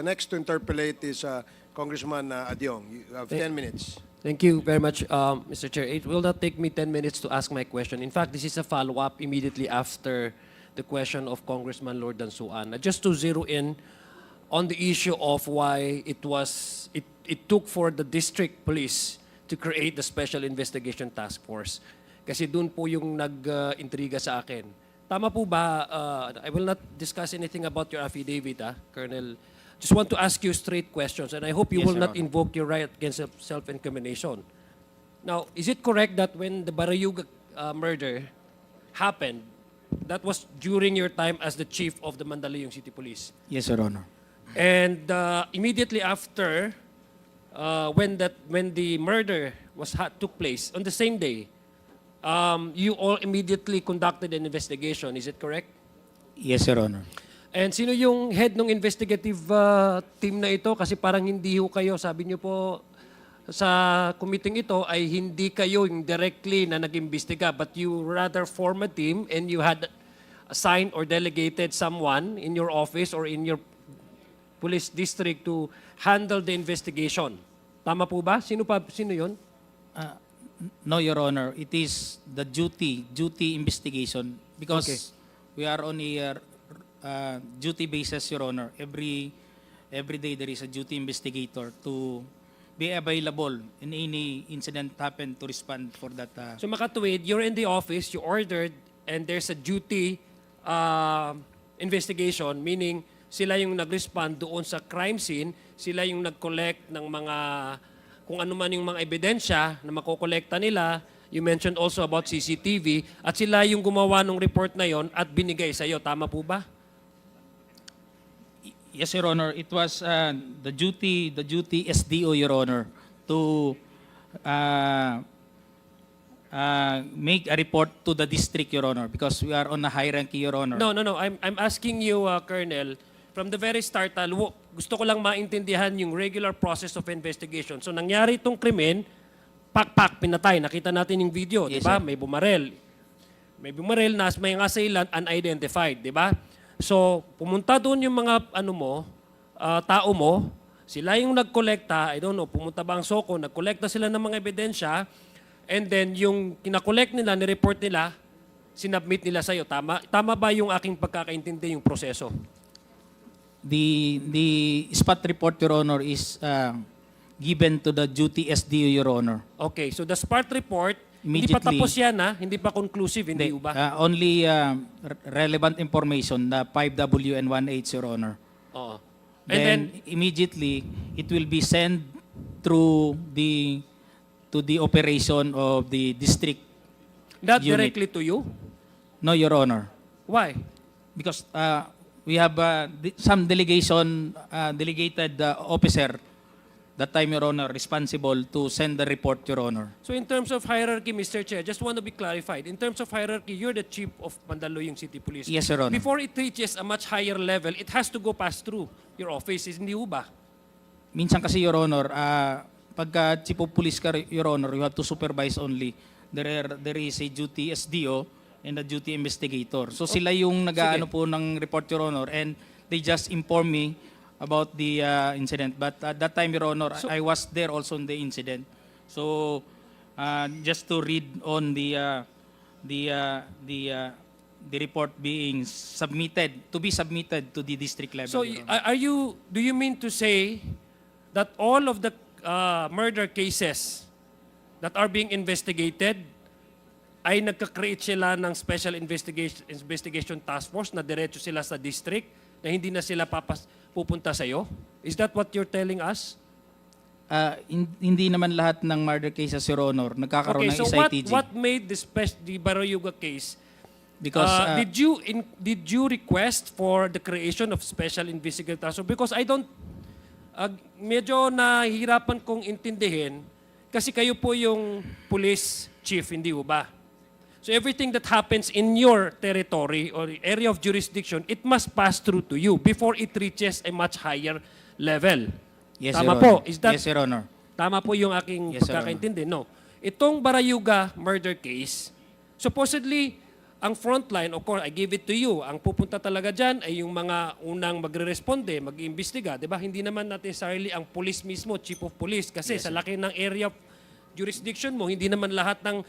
The next to interpolate is uh, Congressman uh, Adyong. You have 10 minutes. Thank you very much, um, Mr. Chair. It will not take me 10 minutes to ask my question. In fact, this is a follow-up immediately after the question of Congressman Lord Dansuan. Just to zero in on the issue of why it was it, it took for the district police to create the Special Investigation Task Force. Kasi doon po yung nag-intriga sa akin. Tama po ba, uh, I will not discuss anything about your affidavit, ah, Colonel. Just want to ask you straight questions, and I hope you Yes, will Your not Honor. invoke your right against self- self-incrimination. Now, is it correct that when the Barayuga uh, murder happened, that was during your time as the chief of the Mandaluyong City Police? Yes, Your Honor. And uh, immediately after, uh, when that when the murder was ha- took place on the same day, um, you all immediately conducted an investigation. Is it correct? Yes, Your Honor. And sino yung head ng investigative uh, team na ito? Kasi parang hindi ho kayo, sabi niyo po sa committee ito ay hindi kayo yung directly na nag-imbestiga but you rather form a team and you had assigned or delegated someone in your office or in your police district to handle the investigation. Tama po ba? Sino pa sino 'yon? Uh, no, Your Honor. It is the duty, duty investigation because Okay. we are on a uh, duty basis, Your Honor. Every every day there is a duty investigator to be available in any incident happen to respond for that. Uh, So makatuwid, you're in the office, you ordered, and there's a duty uh, investigation, meaning sila yung nag-respond doon sa crime scene, sila yung nag-collect ng mga, kung ano man yung mga ebidensya na makokolekta nila, you mentioned also about CCTV, at sila yung gumawa ng report na yon at binigay sa'yo. Tama po ba? Yes, Your Honor. It was uh, the duty, the duty SDO, Your Honor, to uh, uh, make a report to the district, Your Honor, because we are on a hierarchy, Your Honor. No, no, no. I'm, I'm asking you, uh, Colonel, from the very start, uh, gusto ko lang maintindihan yung regular process of investigation. So nangyari itong krimen, pak-pak, pinatay. Nakita natin yung video, di Yes, ba? sir. May bumarel. May bumarel na may assailant unidentified, di ba? So pumunta doon yung mga ano mo, ah, tao mo, sila yung nagkolekta, I don't know, pumunta ba ang Soko, nagkolekta sila ng mga ebidensya, and then yung kinakolekt nila, nireport nila, sinubmit nila sa'yo. Tama, tama ba yung aking pagkakaintindi yung proseso? The, the spot report, Your Honor, is uh, given to the duty SDO, Your Honor. Okay, so the SPART report, hindi pa tapos yan ha? Hindi pa conclusive, hindi ba? Uh, only uh, re- relevant information, the 5W and 1H, Your Honor. Oo. And then, then, immediately it will be sent through the to the operation of the district. not unit. directly to you? No, Your Honor, Why? because uh, we have uh, de- some delegation uh, delegated uh, officer that time, Your Honor, responsible to send the report, Your Honor. So in terms of hierarchy, Mr. Chair, just want to be clarified. In terms of hierarchy, you're the chief of Mandaluyong City Police. Yes, Your Honor. Before it reaches a much higher level, it has to go pass through your office, hindi ho ba? Minsan kasi, Your Honor, uh, pagka chief of police ka, Your Honor, you have to supervise only. There, are, there is a duty SDO and a duty investigator. So sila yung nag-ano po ng report, Your Honor, and they just inform me about the uh, incident. But at that time, Your Honor, So- I was there also in the incident. So uh, just to read on the uh, the uh, the uh, the report being submitted to be submitted to the district level. So are you, do you mean to say that all of the uh, murder cases that are being investigated ay nagka-create sila ng special investigation investigation task force na diretso sila sa district na hindi na sila papas, pupunta sa iyo? Is that what you're telling us? Hin- hindi naman lahat ng murder cases, Your Honor, nagkakaroon Okay, ng so what SITG. what made the spec- the Barayuga case Because Uh, ah, did you in, did you request for the creation of special investigative task force? Because I don't uh, medyo nahihirapan kong intindihin kasi kayo po yung police chief, hindi ho ba? So everything that happens in your territory or area of jurisdiction, it must pass through to you before it reaches a much higher level. yes, Tama Your po. Honor. Is that yes, Your Honor. Tama po yung aking Yes, Your pagkakaintindi. No. Itong Barayuga murder case, supposedly, ang frontline, of course, I give it to you. Ang pupunta talaga dyan ay yung mga unang magre-responde, mag-iimbestiga. Di ba? Hindi naman necessarily ang police mismo, chief of police. Kasi sa laki ng area of jurisdiction mo, hindi naman lahat ng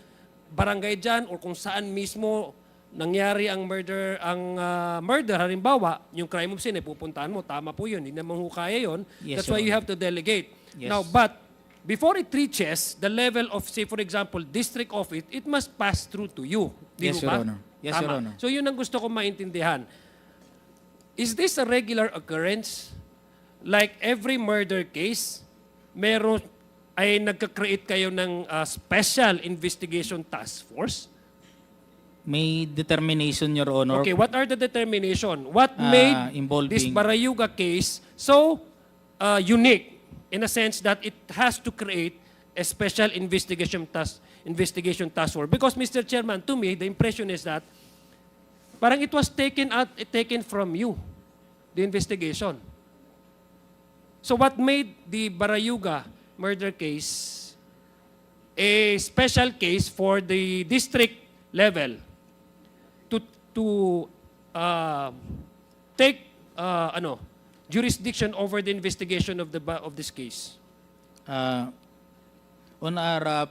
barangay dyan or kung saan mismo nangyari ang murder, ang ah, murder, halimbawa, yung crime of sin, ay pupuntahan mo, tama po yun. Hindi naman ho kaya yun. Yes, That's why you have to delegate. Yes. Now, but before it reaches the level of, say, for example, district office, it must pass through to you. Di Yes, Your ba? Honor. Yes, Tama. Your Honor. So yun ang gusto ko maintindihan. Is this a regular occurrence? Like every murder case, meron ay nagka-create kayo ng uh, special investigation task force? May determination, Your Honor. Okay, what are the determination? What Ah, made involving- this Barayuga case so uh, unique in a sense that it has to create a special investigation task investigation task force? Because Mr. Chairman, to me, the impression is that parang it was taken out taken from you the investigation. So what made the Barayuga murder case a special case for the district level to to uh, take uh, ano jurisdiction over the investigation of the of this case. Uh, on our uh,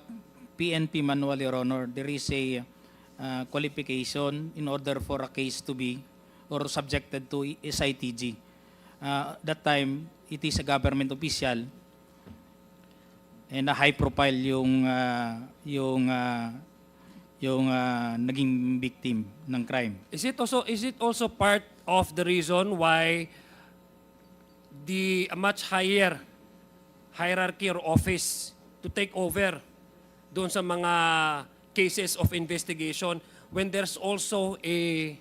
PNP manual, Your Honor, there is a uh, qualification in order for a case to be or subjected to SITG. Uh, that time, it is a government official and a high profile yung uh, yung uh, yung uh, naging victim ng crime. Is it also is it also part of the reason why the a much higher hierarchy or office to take over doon sa mga cases of investigation when there's also a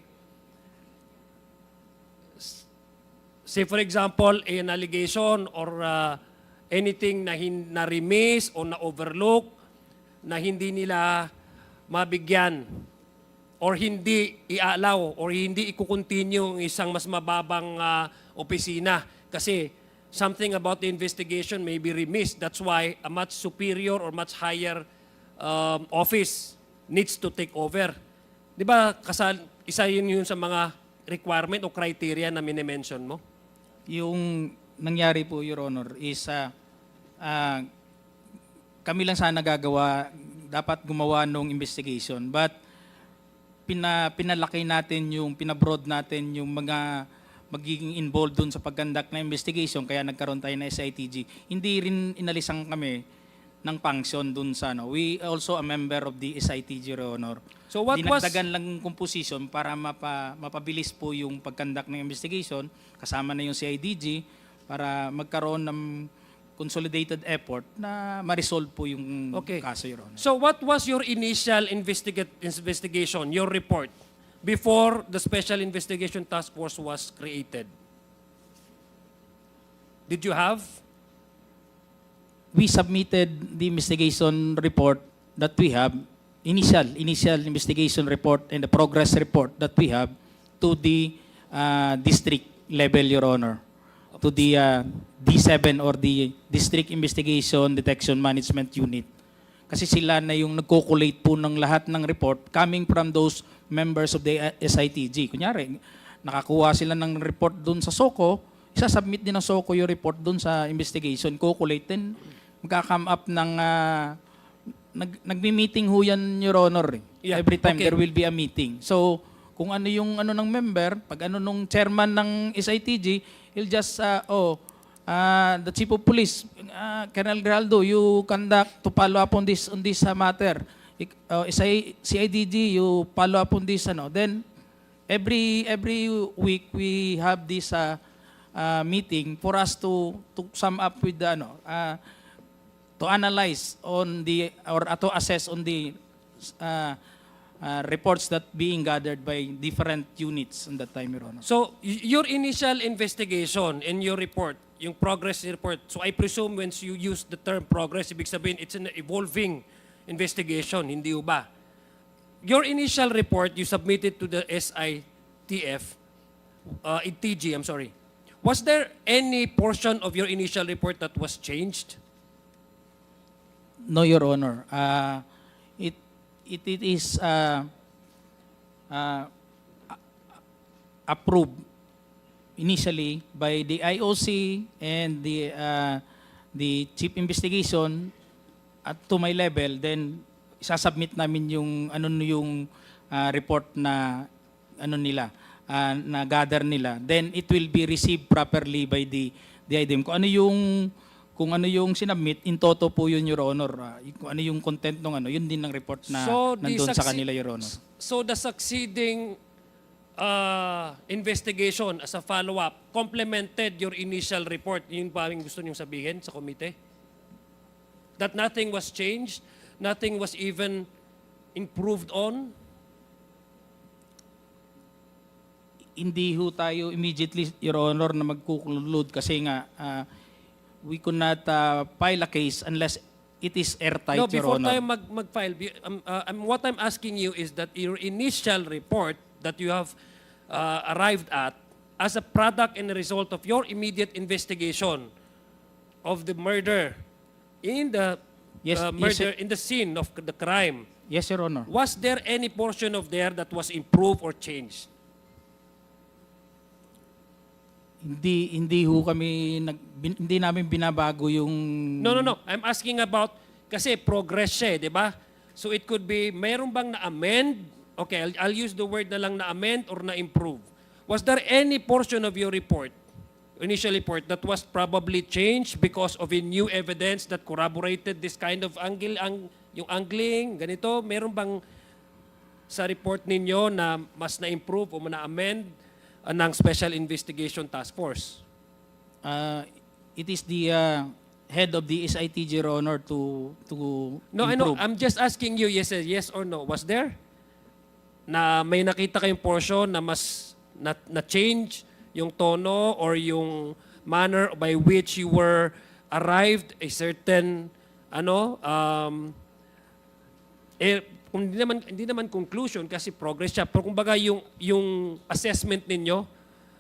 say for example an allegation or uh, anything na hin, na remiss o na overlook na hindi nila mabigyan or hindi i-allow or hindi i-continue ang isang mas mababang ah, opisina kasi something about the investigation may be remiss. That's why a much superior or much higher um, office needs to take over. Di ba kasal, isa yun yun sa mga requirement o criteria na minimension mo? Yung nangyari po, Your Honor, is ah, ah, kami lang sana gagawa, dapat gumawa ng investigation. But pina, pinalaki natin yung, pinabroad natin yung mga magiging involved dun sa pagkandak na investigation, kaya nagkaroon tayo na SITG. Hindi rin inalisan kami ng function dun sa ano. We also a member of the SITG, Your Honor. So what was- Dinagdagan lang yung composition para mapa, mapabilis po yung pagkandak ng investigation, kasama na yung CIDG, para magkaroon ng consolidated effort na ma-resolve po yung Okay. kaso, Your Honor. So what was your initial investigate, investigation, your report, before the Special Investigation Task Force was created? Did you have? we submitted the investigation report that we have, initial, initial investigation report and the progress report that we have to the uh, district level, Your Honor, to the uh, D7 or the District Investigation Detection Management Unit. Kasi sila na yung nagko-collate po ng lahat ng report coming from those members of the uh, SITG. Kunyari, nakakuha sila ng report dun sa SOCO, isa-submit din ng SOCO yung report dun sa investigation, co-collate din, magka-come up ng, ah, nag, nagmi-meeting ho yan, Your Honor. eh. Yeah, Every time okay. there will be a meeting. So, kung ano yung ano ng member, pag ano nung chairman ng SITG, he'll just, uh, oh, uh, the chief of police, uh, Colonel Geraldo, you conduct to follow up on this on this uh, matter. Uh, SI, CIDG, you follow up on this, ano. Then, every every week we have this uh, uh, meeting for us to to sum up with the, ano, uh, to analyze on the or uh, to assess on the uh, uh, reports that being gathered by different units on that time, Your Honor. So y- your initial investigation in your report, yung progress report, so I presume when you use the term progress, ibig sabihin it's an evolving investigation, hindi ba? Your initial report you submitted to the SITF, uh, TG, I'm sorry. Was there any portion of your initial report that was changed? No, Your Honor. Uh, it, it, is uh, uh, approved initially by the IOC and the uh, the chief investigation at to my level. Then isasubmit namin yung ano yung uh, report na ano nila uh, na gather nila. Then it will be received properly by the the IDM kung ano yung kung ano yung sinubmit in toto po yun your honor uh, kung ano yung content ng ano yun din ng report na So, nandun sa kanila your honor So the succeeding uh, investigation as a follow-up complemented your initial report. Yun ba ang gusto niyong sabihin sa komite? That nothing was changed, nothing was even improved on? hindi ho tayo immediately, Your Honor, na magkukulod kasi nga uh, we could not uh, file a case unless it is airtight, no, Your before Honor. tayo mag, mag-file, um, uh, um, what I'm asking you is that your initial report that you have uh, arrived at as a product and a result of your immediate investigation of the murder in the Yes, uh, yes, murder in the scene of the crime, Yes, Your Honor. was there any portion of there that was improved or changed? Hindi hindi ho kami nag, hindi namin binabago yung No, no, no. I'm asking about, kasi progress siya, eh, di ba? So it could be, mayroon bang na-amend? Okay, I'll, I'll use the word na lang na-amend or na-improve. Was there any portion of your report, initial report, that was probably changed because of a new evidence that corroborated this kind of angle, ang, yung angling, ganito? Meron bang sa report ninyo na mas na-improve o na-amend uh, ng Special Investigation Task Force? uh, it is the uh, head of the SITG, Honor, to to No, I know. I'm just asking you, yes, yes or no. Was there? Na may nakita kayong portion na mas na, na change yung tono or yung manner by which you were arrived a certain ano um eh, kung hindi naman hindi naman conclusion kasi progress siya. Pero kumbaga yung yung assessment ninyo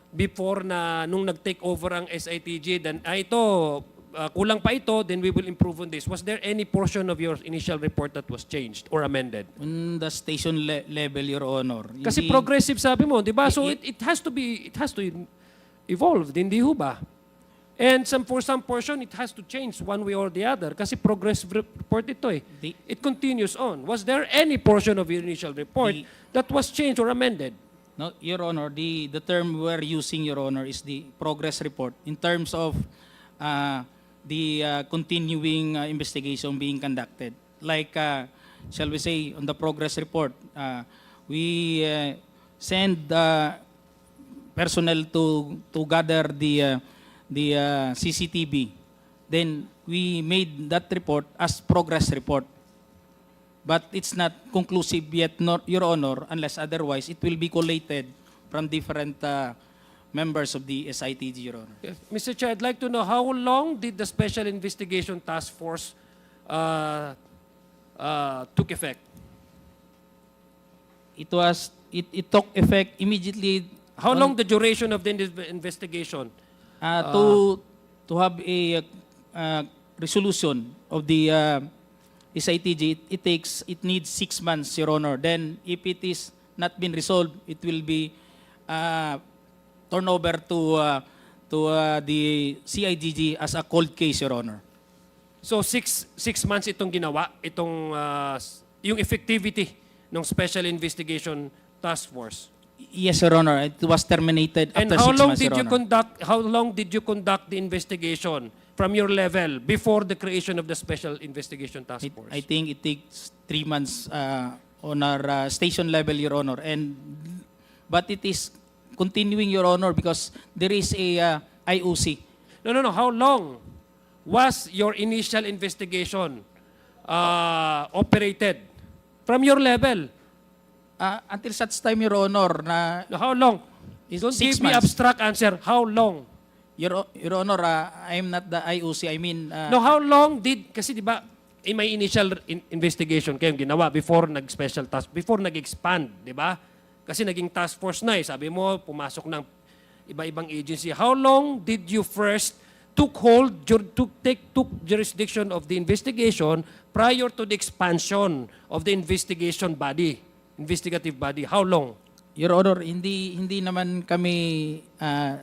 before na nung nag-take over ang SITG then ah, ito ah, kulang pa ito then we will improve on this. Was there any portion of your initial report that was changed or amended? On the station le- level, Your Honor. kasi hindi- progressive sabi mo di ba? So it, it has to be it has to evolve. Hindi ho ba and some for some portion it has to change one way or the other kasi progressive re- report ito eh. The- it continues on. Was there any portion of your initial report The- that was changed or amended? No, Your Honor, the, the term we're using, Your Honor, is the progress report in terms of uh, the uh, continuing uh, investigation being conducted. Like, uh, shall we say, on the progress report, uh, we uh, send uh, personnel to, to gather the, uh, the uh, CCTV. Then we made that report as progress report. But it's not conclusive yet, nor, Your Honor, unless otherwise, it will be collated from different uh, members of the SITG, Your Honor. Yes. Mr. Chair, I'd like to know how long did the Special Investigation Task Force uh, uh, took effect? It was, it, it took effect immediately. How on- long the duration of the inves- investigation? Uh, to, to have a uh, resolution of the uh, SITG, it, it takes, it needs six months, Your Honor. Then, if it is not been resolved, it will be uh, turned over to, uh, to uh, the CIDG as a cold case, Your Honor. So six six months itong ginawa, itong uh, yung effectivity ng Special Investigation Task Force. Yes, Your Honor. It was terminated And after how six long months, did Your you Honor. conduct how long did you conduct the investigation from your level before the creation of the Special Investigation Task It- Force? I think it takes three months uh, on our uh, station level, Your Honor. And but it is continuing, Your Honor, because there is a uh, IOC. No, no, no. How long was your initial investigation uh, operated from your level? Uh, until such time, Your Honor, na How long? Is Don't six give me months. abstract answer. How long? Your, Your Honor, uh, I'm not the IOC. I mean, uh, No, how long did, kasi di ba, eh, may initial in- investigation kayong ginawa before nag-special task, before nag-expand, di ba? Kasi naging task force na eh. Sabi mo, pumasok ng iba-ibang agency. How long did you first took hold, took, take, took jurisdiction of the investigation prior to the expansion of the investigation body? Investigative body. How long? Your Honor, hindi hindi naman kami ah,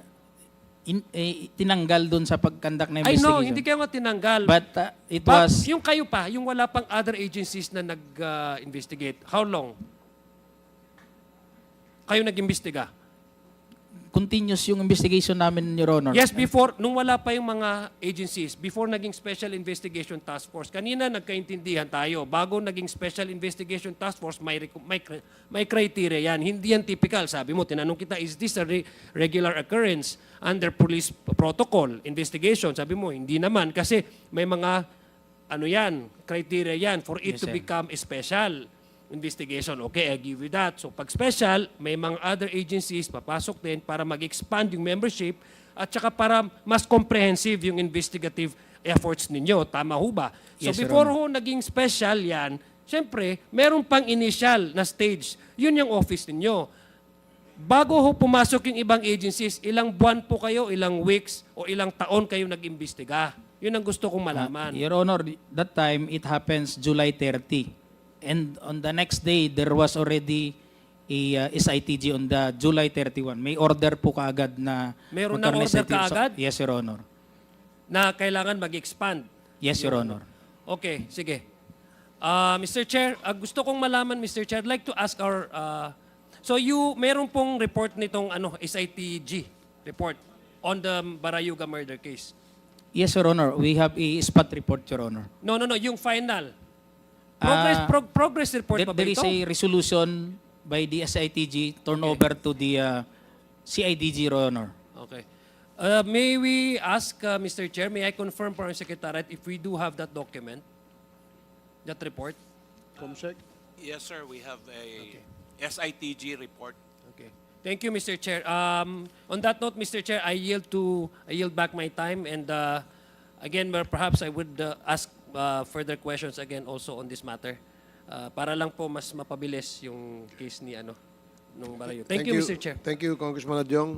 in, eh, tinanggal doon sa pagkandak na I know, investigation. hindi kayo nga tinanggal. But ah, it But was yung kayo pa, yung wala pang other agencies na nag-investigate, how long? Kayo nag-imbestiga? Continuous yung investigation namin, Your Honor. Yes, before, nung wala pa yung mga agencies, before naging Special Investigation Task Force, kanina nagkaintindihan tayo, bago naging Special Investigation Task Force, may, may, may criteria yan. Hindi yan typical. Sabi mo, tinanong kita, is this a re- regular occurrence under police protocol investigation? Sabi mo, hindi naman. Kasi may mga, ano yan, criteria yan for it Yes, to sir. become special investigation. Okay, I give you that. So pag special, may mga other agencies papasok din para mag-expand yung membership at saka para mas comprehensive yung investigative efforts ninyo. Tama ho ba? So Yes, before ho naging special yan, syempre, meron pang initial na stage. Yun yung office ninyo. Bago ho pumasok yung ibang agencies, ilang buwan po kayo, ilang weeks, o ilang taon kayo nag-imbestiga? Yun ang gusto kong malaman. Your Honor, that time it happens July 30. And on the next day, there was already a uh, SITG on the July 31. May order po kaagad na Meron magkaroon ng ng order SITG. So- kaagad? yes, Your Honor. Na kailangan mag-expand. Yes, Your Honor. Okay, sige. Uh, Mr. Chair, uh, gusto kong malaman, Mr. Chair, I'd like to ask our... uh, so you, meron pong report nitong ano, SITG report on the Barayuga murder case. Yes, Your Honor. We have a spot report, Your Honor. No, no, no, yung final. Progress, Ah, prog- progress report There, pa ba there is ito? a resolution by the SITG turn over to the uh, CIDG, Your Honor. Okay. Uh, may we ask, uh, Mr. Chair, may I confirm for our Secretariat if we do have that document, that report? Comsec? Yes, sir. We have a SITG report. Okay. Thank you, Mr. Chair. Um, on that note, Mr. Chair, I yield to I yield back my time and uh, again, perhaps I would uh, ask uh, further questions again also on this matter uh, para lang po mas mapabilis yung case ni ano nung Barayo. Thank, you, Mr. Chair. Thank you, Congressman Adyong.